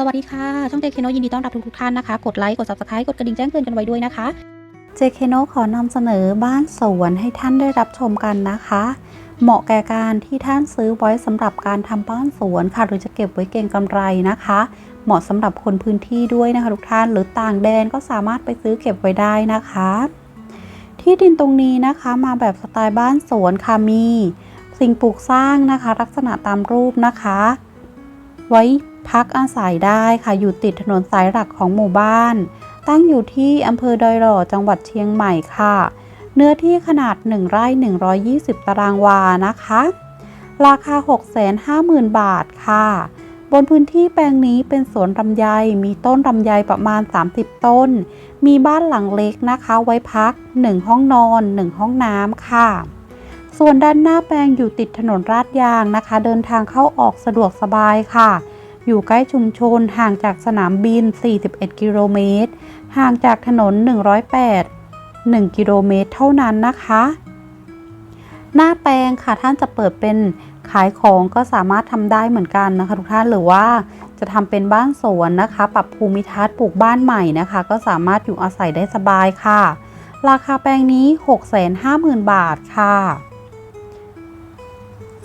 สวัสดีค่ะ ช่องเจคโนยินดีต้อนรับทุกๆท่านนะคะ กดไลค์ กด subscribe กดกระดิ่งแจ้งเตือนกันไว้ด้วยนะคะเจเคโนขอนำเสนอบ้านสวนให้ท่านได้รับชมกันนะคะ เหมาะแก่การที่ท่านซื้อไว้สำหรับการทำบ้านสวนค่ะ หรือจะเก็บไว้เก็งกำไรนะคะ เหมาะสำหรับคนพื้นที่ด้วยนะคะทุกท่าน หรือต่างแดนก็สามารถไปซื้อเก็บไว้ได้นะคะ ที่ดินตรงนี้นะคะมาแบบสไตล์บ้านสวนค่ะมี สิ่งปลูกสร้างนะคะ ลักษณะตามรูปนะคะ ไว้ พักอาศัยได้ค่ะอยู่ติดถนนสายหลักของหมู่บ้าน ตั้งอยู่ที่อำเภอดอยหล่อจังหวัดเชียงใหม่ค่ะ เนื้อที่ขนาด 1 ไร่ 120 ตารางวานะคะ ราคา 650,000 บาทค่ะ บนพื้นที่แปลงนี้เป็นสวนลำไยมีต้นลำไยประมาณ 30 ต้น มีบ้านหลังเล็กนะคะ ไว้พัก 1 ห้องนอน 1 ห้องน้ำค่ะส่วนด้านหน้าแปลงอยู่ติดถนนลาดยางนะคะ เดินทางเข้าออกสะดวกสบายค่ะ อยู่ใกล้ชุมชนห่างจากสนามบิน 41 กิโลเมตร ห่างจากถนน 108 1 กิโลเมตรเท่านั้นนะคะ หน้าแปลงค่ะท่านจะเปิดเป็นขายของก็สามารถทำได้เหมือนกันนะคะ ทุกท่านหรือว่าจะทำเป็นบ้านสวนนะคะ ปรับภูมิทัศน์ปลูกบ้านใหม่นะคะ ก็สามารถอยู่อาศัยได้สบายค่ะ ราคาแปลงนี้ 650,000 บาทค่ะ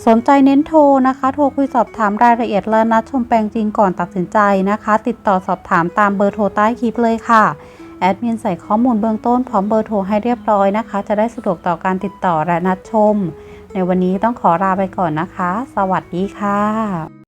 สนใจเน้นโทรนะคะ โทรคุยสอบถามรายละเอียดและนัดชมแปลงจริงก่อนตัดสินใจนะคะ ติดต่อสอบถามตามเบอร์โทรใต้คลิปเลยค่ะ แอดมินใส่ข้อมูลเบื้องต้นพร้อมเบอร์โทรให้เรียบร้อยนะคะ จะได้สะดวกต่อการติดต่อและนัดชม ในวันนี้ต้องขอลาไปก่อนนะคะ สวัสดีค่ะ